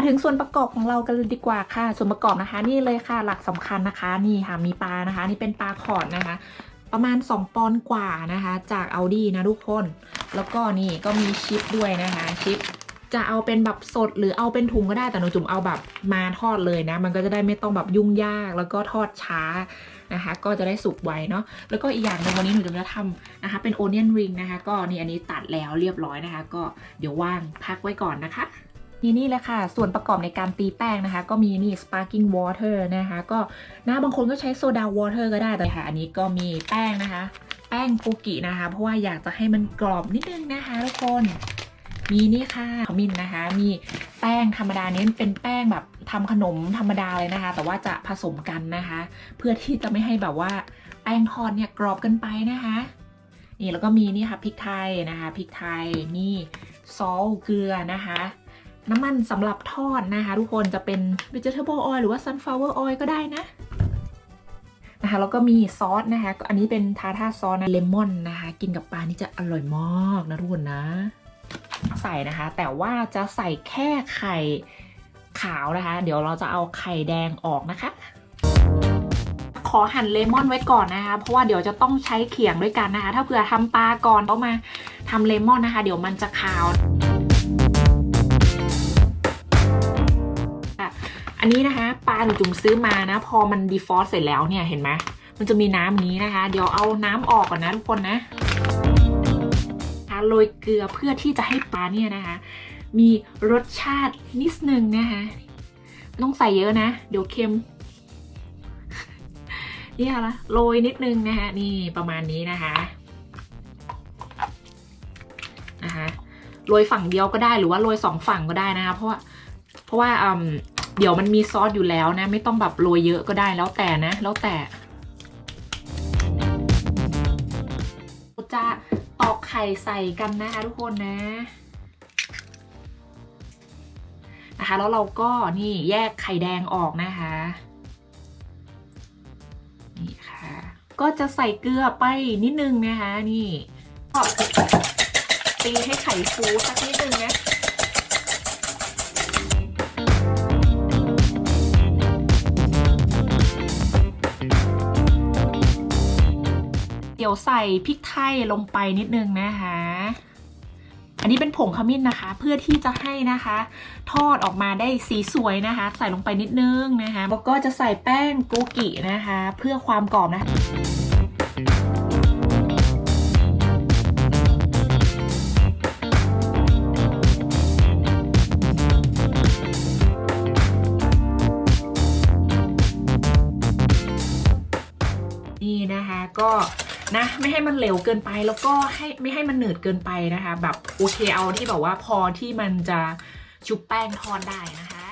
มาถึงส่วนประกอบของเรากันเลยดีกว่าค่ะ ส่วนประกอบนะคะ นี่เลยค่ะหลักสำคัญนะคะนี่ค่ะมีปลานะคะ นี่เป็นปลาขอดนะคะ ประมาณ 2 ปอนด์กว่านะคะ จากเอาดีนะทุกคน แล้วก็นี่ก็มีชิปด้วยนะคะชิปจะเอาเป็นแบบสดหรือเอาเป็นถุงก็ได้แต่หนูจุ๋มเอาแบบมาทอดเลยนะ มันก็จะได้ไม่ต้องแบบยุ่งยากแล้วก็ทอดช้านะคะ ก็จะได้สุกไวเนาะแล้วก็อีกอย่างหนึงวันนี้หนูจุ๋มจะทำนะคะ เป็นโอเนียนริงนะคะ ก็นี่อันนี้ตัดแล้วเรียบร้อยนะคะ ก็เดี๋ยวว่างพักไว้ก่อนนะคะ นี่นี่เลยค่ะ ส่วนประกอบในการตีแป้งนะคะ ก็มีนี่ sparkling water นะคะ ก็นะบางคนก็ใช้โซดาวอเตอร์ก็ได้แต่ค่ะ อันนี้ก็มีแป้งนะคะ แป้งโกกินะคะ เพราะว่าอยากจะให้มันกรอบนิดนึงนะคะทุกคน มีนี่ค่ะขมิ้นนะคะ มีแป้งธรรมดาเนี้เป็นแป้งแบบทำขนมธรรมดาเลยนะคะ แต่ว่าจะผสมกันนะคะ เพื่อที่จะไม่ให้แบบว่าแป้งทอดเนี่ยกรอบกันไปนะคะ นี่แล้วก็มีนี่ค่ะพริกไทยนะคะพริกไทยนี่ซอสเกลือนะคะ น้ำมันสำหรับทอดนะคะ ทุกคนจะเป็น vegetable oil หรือว่า sunflower oil ก็ได้นะนะคะแล้วก็มีซอสนะคะ อันนี้เป็นทาร์ทาซอสนะเลมอนนะคะ กินกับปลานี่จะอร่อยมากนะทุกคนนะ ใส่นะคะ แต่ว่าจะใส่แค่ไข่ขาวนะคะ เดี๋ยวเราจะเอาไข่แดงออกนะคะ ขอหั่นเลมอนไว้ก่อนนะคะ เพราะว่าเดี๋ยวจะต้องใช้เขียงด้วยกันนะคะ ถ้าเผื่อทำปลาก่อนต้องมาทำเลมอนนะคะ เดี๋ยวมันจะคาว อันนี้นะคะปลาหนูจุ่มซื้อมานะ พอมันดีฟอสเสร็จแล้วเนี่ยเห็นไหมมันจะมีน้ำนี้นะคะ เดี๋ยวเอาน้ำออกก่อนนะทุกคนนะโรยเกลือเพื่อที่จะให้ปลาเนี่ยนะคะ มีรสชาตินิดนึงนะคะต้องใส่เยอะนะ เดี๋ยวเค็มนี่ค่ะละโรยนิดนึงนะคะนี่ประมาณนี้นะคะนะคะโรยฝั่งเดียวก็ได้หรือว่าโรยสองฝั่งก็ได้นะคะเพราะว่าเพราะว่าอืม เดี๋ยวมันมีซอสอยู่แล้วนะ ไม่ต้องแบบโรยเยอะก็ได้แล้วแต่นะ แล้วแต่จะตอกไข่ใส่กันนะคะทุกคนนะนะคะ แล้วเราก็นี่แยกไข่แดงออกนะคะนี่ค่ะก็จะใส่เกลือไปนิดนึงนะคะ นี่ตีให้ไข่ฟูสักนิดนึงนะ เดี๋ยวใส่พริกไทยลงไปนิดนึงนะคะ อันนี้เป็นผงขมิ้นนะคะ เพื่อที่จะให้นะคะ ทอดออกมาได้สีสวยนะคะ ใส่ลงไปนิดนึงนะคะแล้วก็จะใส่แป้งโกกินะคะ เพื่อความกรอบนะคะนี่นะคะก็ นะ ไม่ให้มันเหลวเกินไปแล้วก็ให้ไม่ให้มันหนืดเกินไปนะคะ แบบโอเคเอาที่แบบว่าพอที่มันจะชุบแป้งทอดได้นะคะ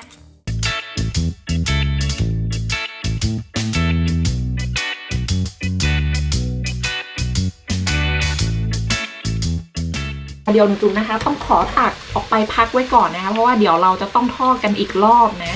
เดี๋ยวหนูจุ๊มนะคะ ต้องขอตักออกไปพักไว้ก่อนนะคะ เพราะว่าเดี๋ยวเราจะต้องทอดกันอีกรอบนะ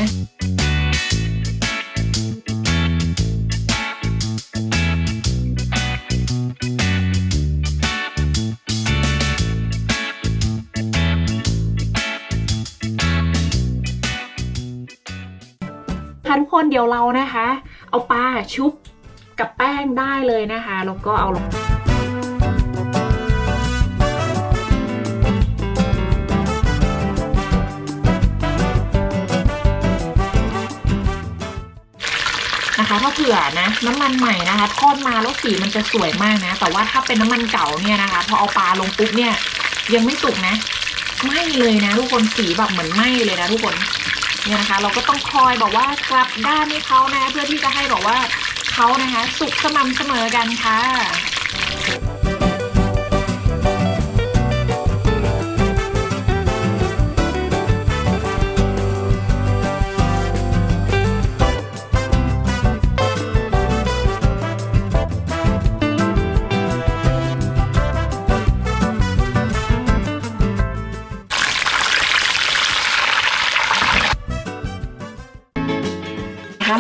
ค่ะทุกคนเดี๋ยวเรานะคะ เอาปลาชุบกับแป้งได้เลยนะคะแล้วก็เอาลงนะคะถ้าเผื่อนะน้ำมันใหม่นะคะทอดมาแล้วสีมันจะสวยมากนะ แต่ว่าถ้าเป็นน้ำมันเก่าเนี่ยนะคะพอเอาปลาลงปุ๊บเนี่ยยังไม่สุกนะไหม้เลยนะ ทุกคนสีแบบเหมือนไหม้เลยนะทุกคน เนี่ยนะคะ เราก็ต้องคอยบอกว่ากลับด้านให้เขานะ เพื่อที่จะให้บอกว่าเขานะคะ สุกสม่ำเสมอกันค่ะนะคะ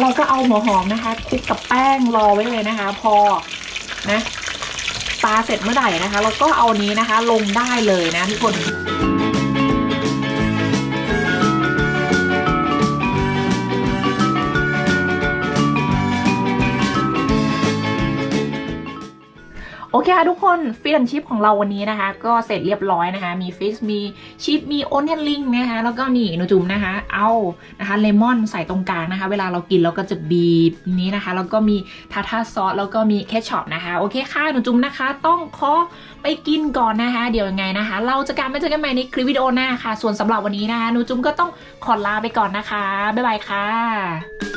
เราก็เอาหัวหอมนะคะคลุกกับแป้งรอไว้เลยนะคะ พอนะปลาเสร็จเมื่อไหร่นะคะ เราก็เอานี้นะคะ ลงได้เลยนะทุกคน เคค่ะทุกคนฟิชแอนชิพของเราวันนี้นะคะ ก็เสร็จเรียบร้อยนะคะ มีฟิชมีชิปมีโอเนียนลิงนะคะแล้วก็นี่หนูจุ่มนะคะ เอานะคะเลมอนใส่ตรงกลางนะคะ เวลาเรากินเราก็จะบีบนี้นะคะ แล้วก็มีทาทาซอสแล้วก็มีเคชช็อปนะคะ โอเคค่ะหนูจุ่มนะคะ ต้องขอไปกินก่อนนะคะ เดี๋ยวยังไงนะคะ เราจะกลับมาเจอกันใหม่ในคลิปวิดีโอหน้าค่ะ ส่วนสำหรับวันนี้นะคะหนูจุ่มก็ต้องขอลาไปก่อนนะคะบ๊ายบายค่ะ